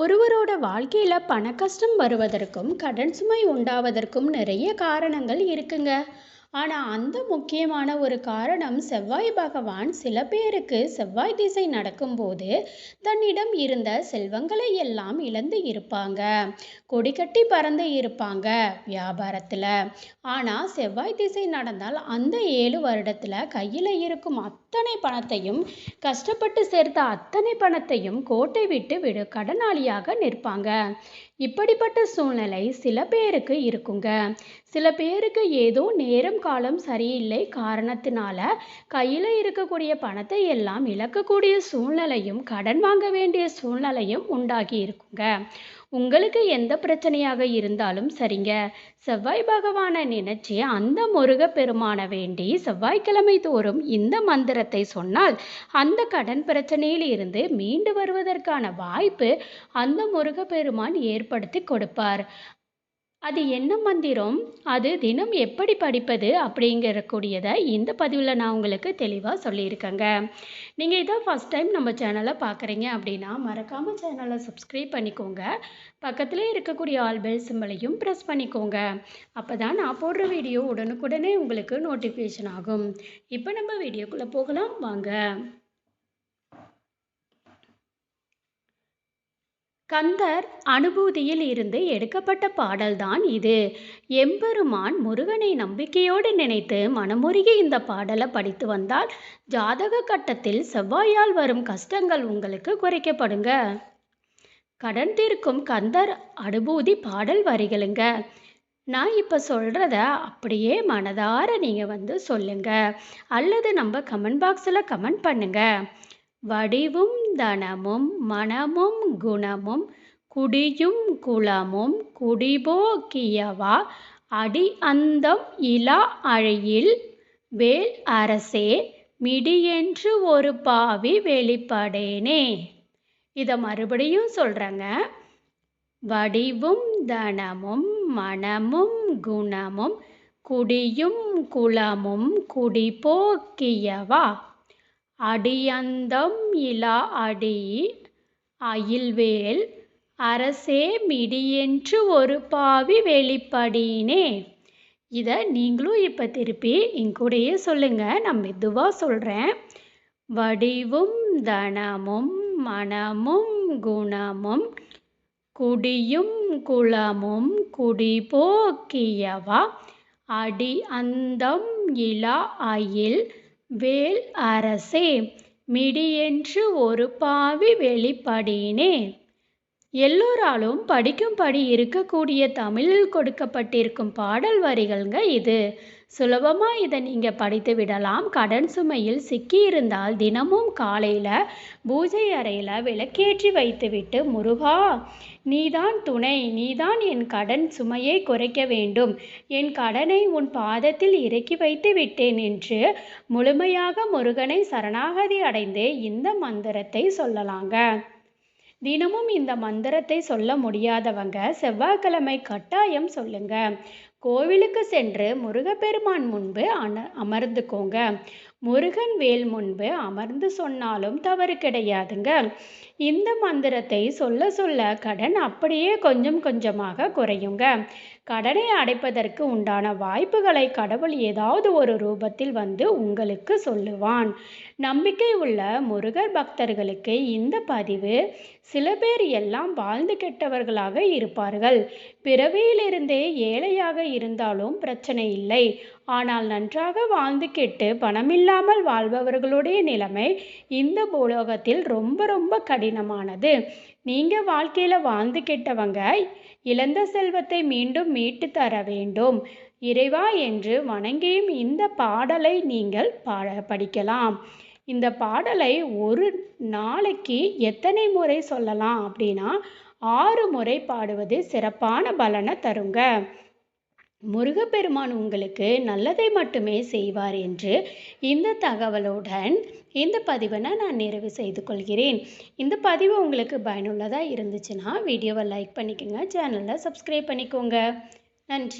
ஒருவரோட வாழ்க்கையில் பண கஷ்டம் வருவதற்கும் கடன் சுமை உண்டாவதற்கும் நிறைய காரணங்கள் இருக்குங்க. ஆனால் அந்த முக்கியமான ஒரு காரணம் செவ்வாய் பகவான் சில பேருக்கு செவ்வாய் திசை நடக்கும்போது தன்னிடம் இருந்த செல்வங்களை எல்லாம் இழந்து இருப்பாங்க. கொடிக்கட்டி பறந்து இருப்பாங்க வியாபாரத்தில். ஆனால் செவ்வாய் திசை நடந்தால் அந்த ஏழு வருடத்தில் கையில் இருக்கும் அத்தனை பணத்தையும் கஷ்டப்பட்டு சேர்த்த அத்தனை பணத்தையும் கோட்டை விட்டு விடு கடனாளியாக நிற்பாங்க. இப்படிப்பட்ட சூழ்நிலை சில பேருக்கு இருக்குங்க. சில பேருக்கு ஏதோ நேரம் காலம் சரியில்லை காரணத்தினால கையில் இருக்கக்கூடிய பணத்தை எல்லாம் இழக்கக்கூடிய சூழ்நிலையும் கடன் வாங்க வேண்டிய சூழ்நிலையும் உண்டாகி இருக்குங்க. உங்களுக்கு எந்த பிரச்சனையாக இருந்தாலும் சரிங்க. செவ்வாய் பகவானை நினைச்சு அந்த முருக பெருமான வேண்டி செவ்வாய்க்கிழமை தோறும் இந்த மந்திர விவரத்தை சொன்னால் அந்த கடன் பிரச்சனையில் இருந்து மீண்டு வருவதற்கான வாய்ப்பு அந்த முருக பெருமான் ஏற்படுத்தி கொடுப்பார். அது என்ன மந்திரம்? அது தினம் எப்படி படிப்பது அப்படிங்கிறக்கூடியதை இந்த பதிவில் நான் உங்களுக்கு தெளிவாக சொல்லியிருக்கேங்க. நீங்கள் இதான் ஃபஸ்ட் டைம் நம்ம சேனலை பார்க்குறீங்க அப்படின்னா மறக்காமல் சேனலை சப்ஸ்கிரைப் பண்ணிக்கோங்க. பக்கத்தில் இருக்கக்கூடிய ஆல் பெல் சிம்பளையும் ப்ரெஸ் பண்ணிக்கோங்க. அப்போ தான் நான் போடுற வீடியோ உடனுக்குடனே உங்களுக்கு நோட்டிஃபிகேஷன் ஆகும். இப்போ நம்ம வீடியோக்குள்ளே போகலாம். வாங்க. கந்தர் அனுபூதியில் இருந்து எடுக்கப்பட்ட பாடல்தான் இது. எம்பெருமான் முருகனை நம்பிக்கையோடு நினைத்து மனமுருகி இந்த பாடலை படித்து வந்தால் ஜாதக கட்டத்தில் செவ்வாயால் வரும் கஷ்டங்கள் உங்களுக்கு குறைக்கப்படுங்க. கடன் தீர்க்கும் கந்தர் அனுபூதி பாடல் வரிகளுங்க. நான் இப்போ சொல்கிறத அப்படியே மனதார நீங்கள் வந்து சொல்லுங்கள் அல்லது நம்ம கமெண்ட் பாக்ஸில் கமெண்ட் பண்ணுங்கள் வடிவும் தனமும் மனமும் குணமும் குடியும் குளமும் குடிபோக்கியவா அடி அந்தம் இலா அழையில் வேல் அரசே மிடியென்று ஒரு பாவி வெளிப்படேனே. இதை மறுபடியும் சொல்கிறேங்க வடிவும் தனமும் மனமும் குணமும் குடியும் குளமும் குடிபோக்கியவா அடியந்தம் இலா அடி அயில்வேல் அரசே மிடியென்று ஒரு பாவி வெளிப்படினே இதை நீங்களும் இப்போ திருப்பி எங்கூடையே சொல்லுங்கள் நான் மெதுவாக சொல்கிறேன் வடிவும் தனமும் மனமும் குணமும் குடியும் குளமும் குடிபோக்கியவா அடி அந்தம் இலா அயில் வேல் அரசே மிடியென்று ஒரு பாவி வெளிப்படினே எல்லோராலும் படிக்கும்படி இருக்கக்கூடிய தமிழில் கொடுக்கப்பட்டிருக்கும் பாடல் வரிகள்ங்க இது. சுலபமாக இதை நீங்கள் படித்து விடலாம். கடன் சுமையில் சிக்கியிருந்தால் தினமும் காலையில் பூஜை அறையில் விளக்கேற்றி வைத்துவிட்டு முருகா நீதான் துணை நீதான் என் கடன் சுமையை குறைக்க வேண்டும். என் கடனை உன் பாதத்தில் இறக்கி வைத்து விட்டேன் என்று முழுமையாக முருகனை சரணாகதி அடைந்து இந்த மந்திரத்தை சொல்லலாங்க. தினமும் இந்த மந்திரத்தை சொல்ல முடியாதவங்க செவ்வாய்க்கிழமை கட்டாயம் சொல்லுங்க. கோவிலுக்கு சென்று முருகப்பெருமான் முன்பு அன அமர்ந்துக்கோங்க. முருகன் வேல் முன்பு அமர்ந்து சொன்னாலும் தவறு கிடையாதுங்க. இந்த மந்திரத்தை சொல்ல சொல்ல கடன் அப்படியே கொஞ்சம் கொஞ்சமாக குறையுங்க. கடனை அடைப்பதற்கு உண்டான வாய்ப்புகளை கடவுள் ஏதாவது ஒரு ரூபத்தில் வந்து உங்களுக்கு சொல்லுவான். நம்பிக்கை உள்ள முருகர் பக்தர்களுக்கு இந்த பதிவு சில பேர் எல்லாம் வாழ்ந்து கெட்டவர்களாக இருப்பார்கள். பிறவியிலிருந்தே ஏழையாக இருந்தாலும் பிரச்சனை இல்லை. ஆனால் நன்றாக வாழ்ந்து கெட்டு பணமில்லாமல் வாழ்பவர்களுடைய நிலைமை இந்த பூலோகத்தில் ரொம்ப ரொம்ப கடினமானது. நீங்கள் வாழ்க்கையில் வாழ்ந்து கெட்டவங்க இழந்த செல்வத்தை மீண்டும் மீட்டு தர வேண்டும். இறைவா என்று வணங்கியும் இந்த பாடலை நீங்கள் பாட படிக்கலாம். இந்த பாடலை ஒரு நாளைக்கு எத்தனை முறை சொல்லலாம் அப்படின்னா ஆறு முறை பாடுவது சிறப்பான பலனை தருங்க. முருகப்பெருமான் உங்களுக்கு நல்லதை மட்டுமே செய்வார் என்று இந்த தகவலுடன் இந்த பதிவை நான் நிறைவு செய்து கொள்கிறேன். இந்த பதிவு உங்களுக்கு பயனுள்ளதாக இருந்துச்சுன்னா வீடியோவை லைக் பண்ணிக்கோங்க சேனலை சப்ஸ்கிரைப் பண்ணிக்கோங்க. நன்றி.